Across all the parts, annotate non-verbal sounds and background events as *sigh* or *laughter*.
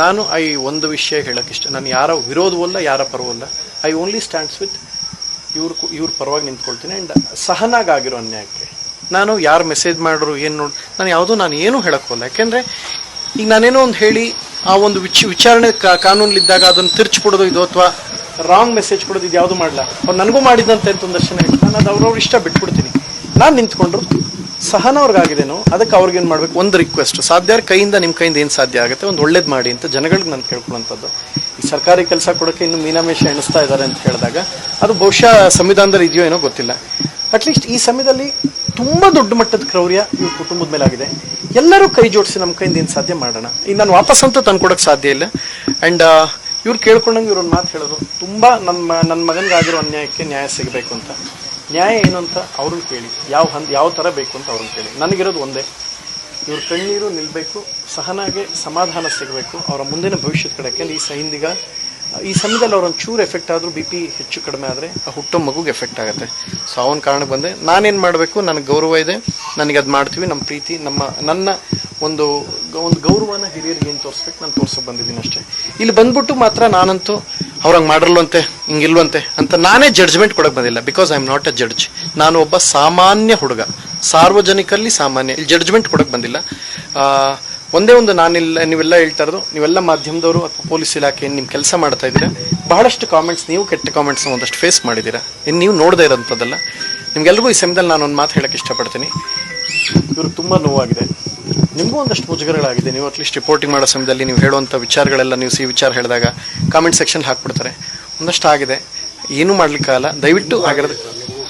ನಾನು ಐ ಒಂದು ವಿಷಯ ಹೇಳಕ್ಕೆ ಇಷ್ಟ ನಾನು ಯಾರ ವಿರೋಧವಲ್ಲ ಯಾರ ಪರವಲ್ಲ ಐ ಓನ್ಲಿ ಸ್ಟ್ಯಾಂಡ್ಸ್ ವಿತ್ ಇವ್ರ ಇವ್ರ ಪರವಾಗಿ ನಿಂತ್ಕೊಳ್ತೀನಿ ಆ್ಯಂಡ್ ಸಹನಾಗಾಗಿರೋ ಅನ್ಯಾಯಕ್ಕೆ. ನಾನು ಯಾರು ಮೆಸೇಜ್ ಮಾಡಿದ್ರು, ಏನು ನೋಡಿ ನಾನು ಯಾವುದೂ ನಾನು ಏನೂ ಹೇಳಕ್ಕೋಲ್ಲ ಯಾಕೆಂದರೆ, ಈಗ ನಾನೇನೋ ಒಂದು ಹೇಳಿ, ಆ ಒಂದು ವಿಚ ವಿಚಾರಣೆ ಕಾನೂನಲ್ಲಿದ್ದಾಗ ಅದನ್ನು ತಿರ್ಚಿಕೊಡೋದು ಇದು ಅಥವಾ ರಾಂಗ್ ಮೆಸೇಜ್ ಕೊಡೋದು ಇದು ಯಾವುದು ಮಾಡಲ್ಲ ಅವ್ರು ನನಗೂ ಮಾಡಿದಂತೆ ಅಂತ ಒಂದು ದರ್ಶನ ಹೇಳಿ ನಾನು ಅದು ಅವ್ರವ್ರ ಇಷ್ಟ ಬಿಟ್ಬಿಡ್ತೀನಿ. ನಾನು ನಿಂತ್ಕೊಂಡ್ರು ಸಹನ ಅವ್ರಿಗಾಗಿದೇನೋ ಅದಕ್ಕೆ ಅವ್ರಿಗೇನು ಮಾಡ್ಬೇಕು? ಒಂದು ರಿಕ್ವೆಸ್ಟ್ ಸಾಧ್ಯ ಕೈಯಿಂದ ನಿಮ್ಮ ಕೈಯಿಂದ ಏನು ಸಾಧ್ಯ ಆಗುತ್ತೆ? ಒಂದು ಒಳ್ಳೇದು ಮಾಡಿ ಅಂತ ಜನಗಳಿಗೆ ನಾನು ಕೇಳ್ಕೊಳ್ಳೋಂಥದ್ದು ಈ ಸರ್ಕಾರಿ ಕೆಲಸ ಕೊಡೋಕ್ಕೆ ಇನ್ನು ಮೀನಾಮೇಷ ಎಣಿಸ್ತಾ ಇದ್ದಾರೆ ಅಂತ ಹೇಳಿದಾಗ ಅದು ಬಹುಶಃ ಸಂವಿಧಾನದಲ್ಲಿ ಇದೆಯೋ ಏನೋ ಗೊತ್ತಿಲ್ಲ. ಅಟ್ಲೀಸ್ಟ್ ಈ ಸಮಯದಲ್ಲಿ ತುಂಬಾ ದೊಡ್ಡ ಮಟ್ಟದ ಕ್ರೌರ್ಯ ಇವ್ರ ಕುಟುಂಬದ ಮೇಲೆ ಆಗಿದೆ ಎಲ್ಲರೂ ಕೈ ಜೋಡಿಸಿ ನಮ್ಮ ಕೈಯಿಂದ ಏನು ಸಾಧ್ಯ ಮಾಡೋಣ. ಈಗ ನಾನು ವಾಪಸ್ ಅಂತೂ ತಂದ್ಕೊಡಕ್ಕೆ ಸಾಧ್ಯ ಇಲ್ಲ. ಆ್ಯಂಡ್ ಇವ್ರು ಕೇಳ್ಕೊಂಡಂಗೆ ಇವ್ರೊಂದು ಮಾತು ಹೇಳೋದು ತುಂಬ ನನ್ನ ನನ್ನ ಮಗನಿಗಾಗಿರೋ ಅನ್ಯಾಯಕ್ಕೆ ನ್ಯಾಯ ಸಿಗಬೇಕು ಅಂತ. ನ್ಯಾಯ ಏನು ಅಂತ ಅವ್ರನ್ನ ಕೇಳಿ. ಯಾವ ಹಂತ ಯಾವ ಥರ ಬೇಕು ಅಂತ ಅವ್ರನ್ನ ಕೇಳಿ. ನನಗಿರೋದು ಒಂದೇ. ಇವ್ರ ಕಣ್ಣೀರು ನಿಲ್ಲಬೇಕು ಸಹನಾಗೆ ಸಮಾಧಾನ ಸಿಗಬೇಕು. ಅವರ ಮುಂದಿನ ಭವಿಷ್ಯದ ಕಡೆ ಈ ಸಹಿಂದಿಗ ಈ ಸಮಯದಲ್ಲಿ ಅವ್ರೊಂದು ಚೂರು ಎಫೆಕ್ಟ್ ಆದರೂ ಬಿ ಪಿ ಹೆಚ್ಚು ಕಡಿಮೆ ಆದರೆ ಆ ಹುಟ್ಟೋ ಮಗುಗೆ ಎಫೆಕ್ಟ್ ಆಗುತ್ತೆ. ಸೊ ಅವನ ಕಾರಣಕ್ಕೆ ಬಂದೆ. ನಾನೇನು ಮಾಡಬೇಕು? ನನಗೆ ಗೌರವ ಇದೆ. ನನಗೆ ಅದು ಮಾಡ್ತೀವಿ. ನಮ್ಮ ಪ್ರೀತಿ, ನಮ್ಮ, ನನ್ನ ಒಂದು ಒಂದು ಗೌರವನ ಹಿರಿಯರಿಗೆ ಏನು ತೋರಿಸ್ಬೇಕು? ನಾನು ತೋರ್ಸೋಕೆ ಬಂದಿದ್ದೀನಿ ಅಷ್ಟೇ. ಇಲ್ಲಿ ಬಂದ್ಬಿಟ್ಟು ಮಾತ್ರ ನಾನಂತೂ ಅವ್ರಂಗೆ ಮಾಡಿರ್ಲಂತೆ ಹಿಂಗಿಲ್ವಂತೆ ಅಂತ ನಾನೇ ಜಡ್ಜ್ಮೆಂಟ್ ಕೊಡಕ್ಕೆ ಬಂದಿಲ್ಲ because I am not a judge ನಾನು ಒಬ್ಬ ಸಾಮಾನ್ಯ ಹುಡುಗ, ಸಾರ್ವಜನಿಕಲ್ಲಿ ಸಾಮಾನ್ಯ, ಇಲ್ಲಿ ಜಡ್ಜ್ಮೆಂಟ್ ಕೊಡಕ್ಕೆ ಬಂದಿಲ್ಲ. ಒಂದೇ ಒಂದು ನಾನಿಲ್ಲ ನೀವೆಲ್ಲ ಹೇಳ್ತಾ ಇರೋದು, ನೀವೆಲ್ಲ ಮಾಧ್ಯಮದವರು ಅಥವಾ ಪೊಲೀಸ್ ಇಲಾಖೆ ನಿಮ್ಮ ಕೆಲಸ ಮಾಡ್ತಾ ಇದ್ದೀರಾ? ಬಹಳಷ್ಟು ಕಾಮೆಂಟ್ಸ್ ನೀವು ಕೆಟ್ಟ ಕಾಮೆಂಟ್ಸ್ ಒಂದಷ್ಟು ಫೇಸ್ ಮಾಡಿದ್ದೀರಾ? ಇನ್ನು ನೀವು ನೋಡದೇ ಇರೋಂಥದ್ದಲ್ಲ. ನಿಮ್ಗೆಲ್ರಿಗೂ ಈ ಸಮಯದಲ್ಲಿ ನಾನು ಒಂದು ಮಾತು ಹೇಳಕ್ಕೆ ಇಷ್ಟಪಡ್ತೀನಿ. ಇವ್ರಿಗೆ ತುಂಬ ನೋವಾಗಿದೆ. ನಿಮಗೂ ಒಂದಷ್ಟು ಮುಜುಗರಗಳಾಗಿದೆ ನೀವು ಅಟ್ಲೀಸ್ಟ್ ರಿಪೋರ್ಟಿಂಗ್ ಮಾಡೋ ಸಮಯದಲ್ಲಿ ನೀವು ಹೇಳುವಂಥ ವಿಚಾರಗಳೆಲ್ಲ ನೀವು ಸಿ ವಿಚಾರ ಹೇಳಿದಾಗ ಕಾಮೆಂಟ್ ಸೆಕ್ಷನ್ ಹಾಕ್ಬಿಡ್ತಾರೆ. ಒಂದಷ್ಟು ಆಗಿದೆ. ಏನೂ ಮಾಡ್ಲಿಕ್ಕಾಗಲ್ಲ ದಯವಿಟ್ಟು ಆಗಿರೋದು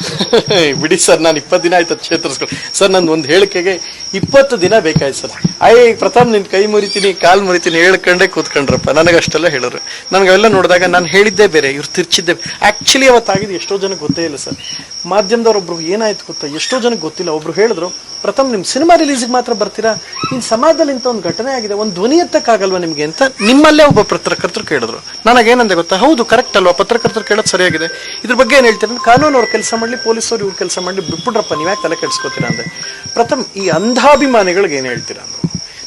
*laughs* ಬಿಡಿ ಸರ್, ನಾನು ಇಪ್ಪತ್ತು ದಿನ ಆಯ್ತು ಚೇತರಿಸ್ಕೊಂಡು ಸರ್, ನಂದು ಒಂದು ಹೇಳಿಕೆಗೆ ಇಪ್ಪತ್ತು ದಿನ ಬೇಕಾಯ್ತು ಸರ್. ಐ ಪ್ರಥಮ್ ನಿನ್ನ ಕೈ ಮುರಿತೀನಿ, ಕಾಲ್ ಮುರಿತೀನಿ, ಹೇಳ್ಕೊಂಡೆ ಕೂತ್ಕೊಂಡ್ರಪ್ಪ. ನನಗೆ ಅಷ್ಟೆಲ್ಲ ಹೇಳೋರು ನನಗೆ ಅವೆಲ್ಲ ನೋಡಿದಾಗ ನಾನು ಹೇಳಿದ್ದೆ ಬೇರೆ, ಇವ್ರು ತಿರ್ಚಿದ್ದೆ ಆಕ್ಚುಲಿ ಅವತ್ತಾಗಿದೆ ಎಷ್ಟೋ ಜನಕ್ಕೆ ಗೊತ್ತೇ ಇಲ್ಲ ಸರ್. ಮಾಧ್ಯಮದವ್ರೊಬ್ರು ಏನಾಯ್ತು ಗೊತ್ತಾ? ಎಷ್ಟೋ ಜನಕ್ಕೆ ಗೊತ್ತಿಲ್ಲ. ಒಬ್ರು ಹೇಳಿದ್ರು ಪ್ರಥಮ್ ನಿಮ್ ಸಿನಿಮಾ ರಿಲೀಸಿಗೆ ಮಾತ್ರ ಬರ್ತೀರಾ? ಇನ್ ಸಮಾಜದಲ್ಲಿ ಇಂಥ ಒಂದು ಘಟನೆ ಆಗಿದೆ, ಒಂದು ಧ್ವನಿ ಎತ್ತಕ್ಕಾಗಲ್ವಾ ನಿಮ್ಗೆ ಅಂತ ನಿಮ್ಮಲ್ಲೇ ಒಬ್ಬ ಪತ್ರಕರ್ತರು ಕೇಳಿದ್ರು. ನನಗೇನಂದೆ ಗೊತ್ತಾ? ಹೌದು ಕರೆಕ್ಟ್ ಅಲ್ವಾ? ಪತ್ರಕರ್ತರು ಕೇಳೋದು ಸರಿಯಾಗಿದೆ. ಇದ್ರ ಬಗ್ಗೆ ಏನ್ ಹೇಳ್ತೀರ? ಕಾನೂನು ಅವ್ರ ಕೆಲಸ ಮಾಡಲಿ ಪೊಲೀಸರು ಇವ್ರ ಕೆಲಸ ಮಾಡಲಿ, ಬಿಟ್ಬಿಡ್ರಪ್ಪ, ನೀವ್ಯಾಕೆ ತಲೆ ಕೆಡಿಸ್ಕೊತೀರಾ ಅಂದ್ರೆ ಪ್ರಥಮ್ ಈ ಅಂಧಾಭಿಮಾನಿಗಳಿಗೆ ಏನ್ ಹೇಳ್ತೀರಾ ಅಂದ್ರು?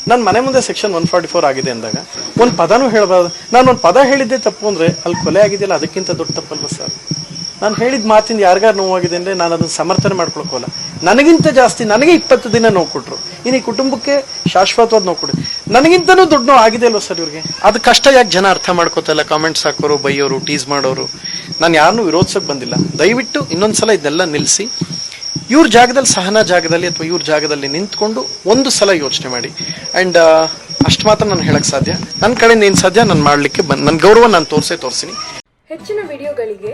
ನನ್ನ ಮನೆ ಮುಂದೆ ಸೆಕ್ಷನ್ ಒನ್ ಫಾರ್ಟಿ ಫೋರ್ ಆಗಿದೆ ಅಂದಾಗ, ಒಂದು ಪದನೂ ಹೇಳಬಾರ್ದು. ನಾನು ಒಂದು ಪದ ಹೇಳಿದ್ದೆ ತಪ್ಪು ಅಂದ್ರೆ ಅಲ್ಲಿ ಕೊಲೆ ಆಗಿದೆಯಲ್ಲ, ಅದಕ್ಕಿಂತ ದೊಡ್ಡ ತಪ್ಪಲ್ವ ಸರ್? ನಾನು ಹೇಳಿದ ಮಾತಿಂದ ಯಾರಿಗಾರು ನೋವಾಗಿದೆ ಅಂದ್ರೆ ನಾನು ಅದನ್ನು ಸಮರ್ಥನೆ ಮಾಡ್ಕೊಳಕೋಲ್ಲ ನನಗಿಂತ ಜಾಸ್ತಿ ನನಗೆ ಇಪ್ಪತ್ತು ದಿನ ನೋವು ಕೊಟ್ಟರು ಇನ್ನು ಕುಟುಂಬಕ್ಕೆ ಶಾಶ್ವತವಾದ ನೋವು ಕೊಡಿ. ನನಗಿಂತನೂ ದೊಡ್ಡ ನೋವು ಆಗಿದೆ ಅಲ್ವ ಸರ್ ಇವ್ರಿಗೆ? ಅದು ಕಷ್ಟ ಯಾಕೆ ಜನ ಅರ್ಥ ಮಾಡ್ಕೋತಲ್ಲ? ಕಾಮೆಂಟ್ಸ್ ಹಾಕೋರು, ಬೈಯೋರು ಟೀಸ್ ಮಾಡೋರು. ನಾನು ಯಾರನ್ನೂ ವಿರೋಧಿಸೋಕೆ ಬಂದಿಲ್ಲ. ದಯವಿಟ್ಟು ಇನ್ನೊಂದ್ಸಲ ಇದನ್ನೆಲ್ಲ ನಿಲ್ಲಿಸಿ ಇವ್ರ ಜಾಗದಲ್ಲಿ ಸಹನ ಜಾಗದಲ್ಲಿ ಅಥವಾ ಇವ್ರ ಜಾಗದಲ್ಲಿ ನಿಂತ್ಕೊಂಡು ಒಂದು ಸಲ ಯೋಚನೆ ಮಾಡಿ. ಅಂಡ್ ಅಷ್ಟು ಮಾತ್ರ ನಾನು ಹೇಳಕ್ ಸಾಧ್ಯ. ನನ್ನ ಕಡೆಯಿಂದ ಏನು ಸಾಧ್ಯ? ನಾನು ಮಾಡ್ಲಿಕ್ಕೆ ಬಂದ್ ನನ್ನ ಗೌರವ ನಾನು ತೋರಿಸೇ ತೋರಿಸ್ತೀನಿ ಹೆಚ್ಚಿನ ವಿಡಿಯೋಗಳಿಗೆ